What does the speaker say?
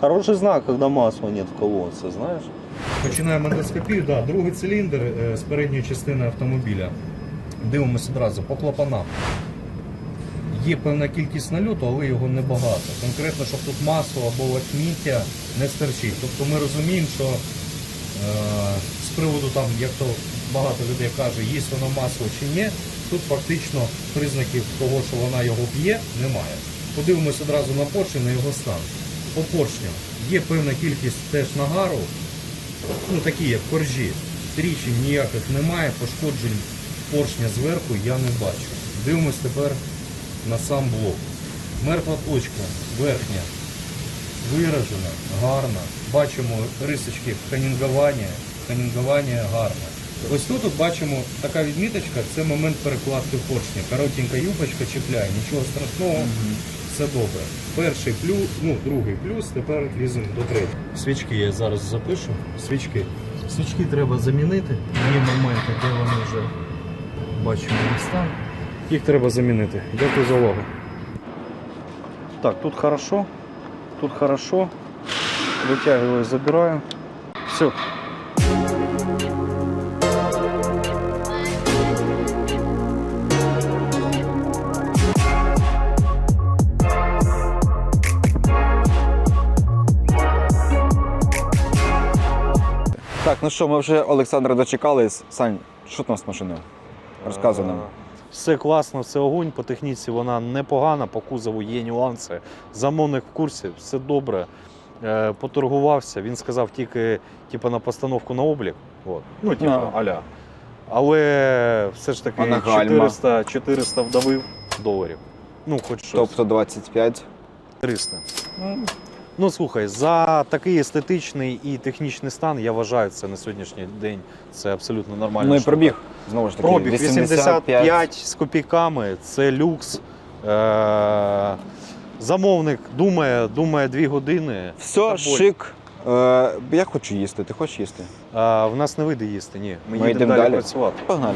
Хороший знак, когда масла нет в колодце, знаешь? Починаємо ендоскопію. Да, другий циліндр е, з передньої частини автомобіля. Дивимося одразу по клапанам. Є певна кількість нальоту, але його небагато. Конкретно, щоб тут масло або лахміття не стерчить. Тобто ми розуміємо, що е, з приводу там, як то багато людей каже, є воно масло чи ні, тут фактично признаків того, що вона його б'є, немає. Подивимось одразу на поршень, на його стан. По поршню є певна кількість теж нагару, ну такі як коржі. Тріщин ніяких немає, пошкоджень поршня зверху я не бачу. Дивимось тепер на сам блок. Мертва точка верхня виражена, гарна. Бачимо рисочки ханінгування, ханінгування гарне. Ось тут от бачимо така відміточка, це момент перекладки поршня. Коротенька юбочка чіпляє, нічого страшного, все добре. Перший плюс, ну другий плюс, тепер ліземо до третього. Свічки я зараз запишу. Свічки. Свічки треба замінити. Є моменти, де вони вже бачимо стан. Їх треба замінити. Дякую за увагу. Так, тут хорошо, тут хорошо. Вытягиваю, забираю. Все. Так, ну що, ми вже Олександра дочекались. Сань, що там з машиною? Розказуй нам. Е, Все класно, все огонь. По техніці вона непогана, по кузову є нюанси. Замовник в курсі, все добре. Е, Поторгувався. Він сказав тільки типу, на постановку на облік. От. Ну, типу, Ну. аля. Але все ж таки на гальма? 400, 400 вдавив доларів. Ну, хоч щось. Тобто 25. 300. Ну слухай, за такий естетичний і технічний стан, я вважаю, це на сьогоднішній день це абсолютно нормально. Ну і пробіг, знову ж таки, Пробіг 85 з копійками, це люкс. Е- замовник думає, думає 2 години. Все, Тобой. шик. Е, я хочу їсти, ти хочеш їсти? А, в нас не вийде їсти, ні. Ми, Ми їдемо йдемо далі, далі? працювати. Погнали.